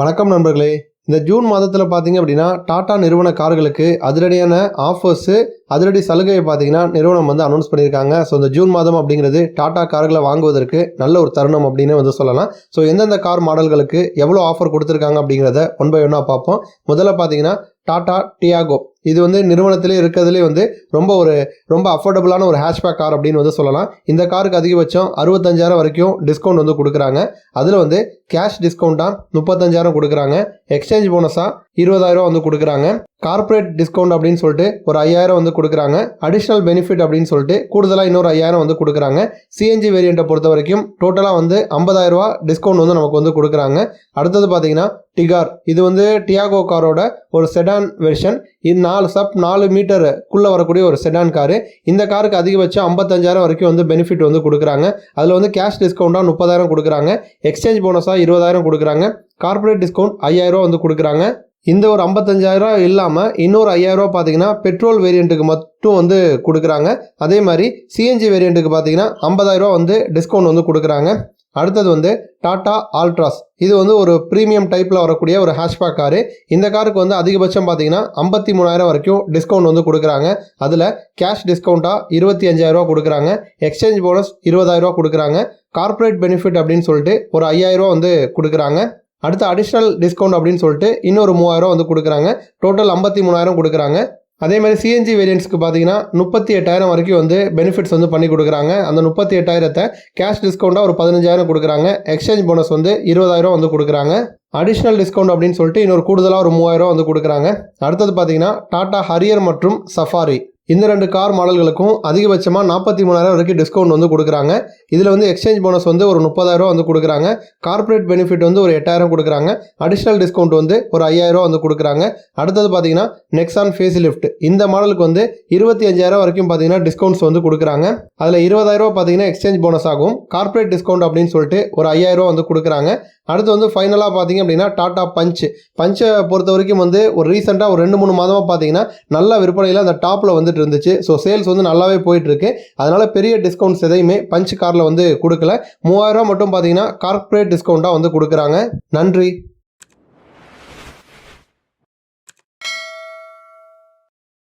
வணக்கம் நண்பர்களே. இந்த ஜூன் மாதத்தில் பார்த்தீங்க அப்படின்னா டாடா நிறுவன கார்களுக்கு அதிரடியான ஆஃபர்ஸு அதிரடி சலுகையை பார்த்தீங்கன்னா நிறுவனம் வந்து அனௌன்ஸ் பண்ணியிருக்காங்க. ஸோ இந்த ஜூன் மாதம் அப்படிங்கிறது டாடா கார்களை வாங்குவதற்கு நல்ல ஒரு தருணம் அப்படின்னு வந்து சொல்லலாம். ஸோ எந்தெந்த கார் மாடல்களுக்கு எவ்வளோ ஆஃபர் கொடுத்துருக்காங்க அப்படிங்கிறத ஒன் பை ஒன்னாக பார்ப்போம். முதல்ல பார்த்தீங்கன்னா டாடா டியாகோ. இது வந்து நிறுவனத்திலே இருக்கிறதுலே வந்து ரொம்ப ஒரு ரொம்ப அஃபோர்டபுளான ஒரு ஹேஷ்பேக் கார் அப்படின்னு வந்து சொல்லலாம். இந்த காருக்கு அதிகபட்சம் அறுபத்தஞ்சாயிரம் வரைக்கும் டிஸ்கவுண்ட் வந்து கொடுக்குறாங்க. அதில் வந்து கேஷ் டிஸ்கவுண்ட்டாக முப்பத்தஞ்சாயிரம் கொடுக்குறாங்க. எக்ஸ்சேஞ்ச் போனஸாக இருபதாயிரம் வந்து கொடுக்குறாங்க. கார்ப்பரேட் டிஸ்கவுண்ட் அப்படின்னு சொல்லிட்டு ஒரு ஐயாயிரம் வந்து கொடுக்குறாங்க. அடிஷ்னல் பெனிஃபிட் அப்படின்னு சொல்லிட்டு கூடுதலாக இன்னொரு ஐயாயிரம் வந்து கொடுக்குறாங்க. சிஎன்ஜி வேரியண்ட்டை பொறுத்த வரைக்கும் டோட்டலாக வந்து 50000 ரூபா டிஸ்கவுண்ட் வந்து நமக்கு வந்து கொடுக்குறாங்க. அடுத்தது பார்த்தீங்கன்னா டிகார் இது வந்து டியாகோ காரோட ஒரு செடான் வெர்ஷன் இது நாலு சப் நாலு மீட்டருக்குள்ளே வரக்கூடிய ஒரு செடான் காரு இந்த காருக்கு அதிகபட்சம் ஐம்பத்தஞ்சாயிரம் வரைக்கும் வந்து பெனிஃபிட் வந்து கொடுக்குறாங்க. அதில் வந்து கேஷ் டிஸ்கவுண்ட்டாக முப்பதாயிரம் கொடுக்குறாங்க. எக்ஸ்சேஞ்ச் போனஸாக இருபதாயிரம் கொடுக்குறாங்க. கார்ப்பரேட் டிஸ்கவுண்ட் ஐயாயிரம் வந்து கொடுக்குறாங்க. இந்த ஒரு ஐம்பத்தஞ்சாயிரம் இல்லாமல் இன்னொரு ஐயாயிரரூவா பார்த்தீங்கன்னா பெட்ரோல் வேரியண்ட்டுக்கு மட்டும் வந்து கொடுக்குறாங்க. அதே மாதிரி சிஎன்ஜி வேரியண்ட்டுக்கு பார்த்தீங்கன்னா ஐம்பதாயிரரூவா வந்து டிஸ்கவுண்ட் வந்து கொடுக்குறாங்க. அடுத்தது வந்து டாடா ஆல்ட்ராஸ். இது வந்து ஒரு ப்ரீமியம் டைப்பில் வரக்கூடிய ஒரு ஹேஷ்பேக் காரு. இந்த காருக்கு வந்து அதிகபட்சம் பார்த்தீங்கன்னா ஐம்பத்தி மூணாயிரம் வரைக்கும் டிஸ்கவுண்ட் வந்து கொடுக்குறாங்க. அதில் கேஷ் டிஸ்கவுண்ட்டாக இருபத்தி அஞ்சாயிரரூவா கொடுக்குறாங்க. எக்ஸ்சேஞ்ச் போனஸ் இருபதாயிரரூவா கொடுக்குறாங்க. கார்ப்பரேட் பெனிஃபிட் அப்படின்னு சொல்லிட்டு ஒரு ஐயாயிரரூவா வந்து கொடுக்குறாங்க. அடுத்து அடிஷ்னல் டிஸ்கவுண்ட் அப்படின்னு சொல்லிட்டு இன்னொரு மூவாயிரம் வந்து கொடுக்குறாங்க. டோட்டல் ஐம்பத்தி மூணாயிரம் கொடுக்குறாங்க. அதே மாதிரி சிஎன்ஜி வேரியன்ட்ஸ்க்கு பார்த்தீங்கன்னா முப்பத்தி எட்டாயிரம் வரைக்கும் வந்து பெனிஃபிட்ஸ் வந்து பண்ணி கொடுக்குறாங்க. அந்த முப்பத்தி எட்டாயிரத்தை கேஷ் டிஸ்கவுண்ட்டாக ஒரு பதினஞ்சாயிரம் கொடுக்குறாங்க. எக்ஸ்சேஞ்ச் போனஸ் வந்து இருபதாயிரம் வந்து கொடுக்குறாங்க. அடிஷ்னல் டிஸ்கவுண்ட் அப்படின்னு சொல்லிட்டு இன்னொரு கூடுதலாக ஒரு மூவாயிரம் வந்து கொடுக்குறாங்க. அடுத்தது பார்த்தீங்கன்னா டாடா ஹரியர் மற்றும் சஃபாரி இந்த ரெண்டு கார் மாடல்களுக்கும் அதிகபட்சமாக நாற்பத்தி மூணாயிரம் வரைக்கும் டிஸ்கவுண்ட் வந்து கொடுக்குறாங்க. இதில் வந்து எக்ஸ்சேஞ்ச் போனஸ் வந்து ஒரு முப்பதாயிரம் வந்து கொடுக்குறாங்க. கார்ப்பரேட் பெனிஃபிட் வந்து ஒரு எட்டாயிரம் கொடுக்குறாங்க. அடிஷ்னல் டிஸ்கவுண்ட் வந்து ஒரு ஐயாயிரம் வந்து கொடுக்குறாங்க. அடுத்தது பார்த்தீங்கன்னா நெக்ஸான் ஃபேஸ் லிஃப்ட் இந்த மாடலுக்கு வந்து இருபத்தி அஞ்சாயிரம் வரைக்கும் பார்த்தீங்கன்னா டிஸ்கவுண்ட்ஸ் வந்து கொடுக்குறாங்க. அதில் இருபதாயிரம் பார்த்தீங்கன்னா எக்ஸ்சேஞ்ச் போனஸ் ஆகும். கார்ப்பரேட் டிஸ்கவுண்ட் அப்படின்னு சொல்லிட்டு ஒரு ஐயாயிரம் வந்து கொடுக்குறாங்க. அடுத்து வந்து ஃபைனலாக பார்த்தீங்க அப்படின்னா டாடா பஞ்ச் பஞ்சை பொறுத்த வரைக்கும் வந்து ஒரு ரீசெண்டாக ஒரு ரெண்டு மூணு மாதமாக பார்த்தீங்கன்னா நல்ல விற்பனையில் அந்த டாப்பில் வந்துட்டு இருந்துச்சு. ஸோ சேல்ஸ் வந்து நல்லாவே போயிட்டுருக்கு. அதனால் பெரிய டிஸ்கவுண்ட்ஸ் எதையுமே பஞ்ச் காரில் வந்து கொடுக்கல. மூவாயிரம் மட்டும் பார்த்தீங்கன்னா கார்ப்பரேட் டிஸ்கவுண்ட்டாக வந்து கொடுக்குறாங்க. நன்றி.